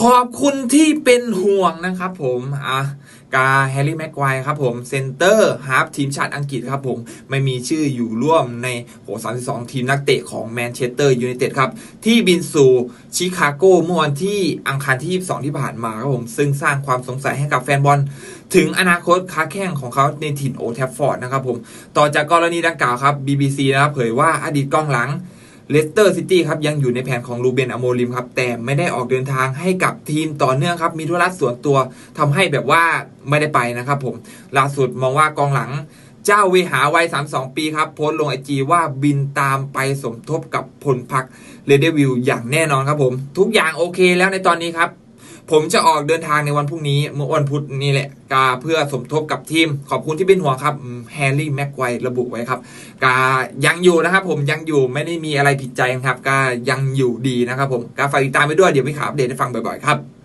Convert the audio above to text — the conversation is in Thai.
ขอบคุณที่เป็นห่วงนะครับผมอะกาแฮร์รี่แม็กไกวครับผมเซนเตอร์ฮาร์ฟทีมชาติอังกฤษครับผม ไม่มีชื่ออยู่ร่วมในโห32 ทีมนักเตะของแมนเชสเตอร์ยูไนเต็ดครับ ที่บินสู่ชิคาโกเมื่อวันที่อังคารที่ 22 ที่ผ่านมาครับผม ซึ่งสร้างความสงสัยให้กับแฟนบอล ถึงอนาคตค้าแข่งของเขาในถิ่นโอแทฟฟอร์ดนะครับผม ต่อจากกรณีดังกล่าวครับ BBC นะครับเผยว่าอดีตกองหลัง เลสเตอร์ซิตี้ครับยังอยู่ในแผนของลูเบนอโมริมครับแต่ไม่ได้ออกเดินทางให้กับทีมต่อเนื่องครับมีธุระส่วนตัวทำให้แบบว่าไม่ได้ไปนะครับผมล่าสุดมองว่ากองหลังเจ้าเวหาวัย 32 ปีครับโพสต์ลงไอจีว่าบินตามไปสมทบกับพลพักเรเดวิลอย่างแน่นอนครับผม ทุกอย่างโอเคแล้วในตอนนี้ครับ ผมจะออกเดินทางในวันพรุ่งนี้เมื่อวันพุธนี่แหละกาเพื่อสมทบกับทีม ขอบคุณที่เป็นห่วงครับแฮร์รี่แม็กไกวระบุไว้ครับกายังอยู่นะครับ ผมยังอยู่ไม่ได้มีอะไรผิดใจครับกายังอยู่ดีนะครับผมกาฝากติดตามไปด้วยเดี๋ยวพี่ขาอัปเดตให้ฟังบ่อยๆครับ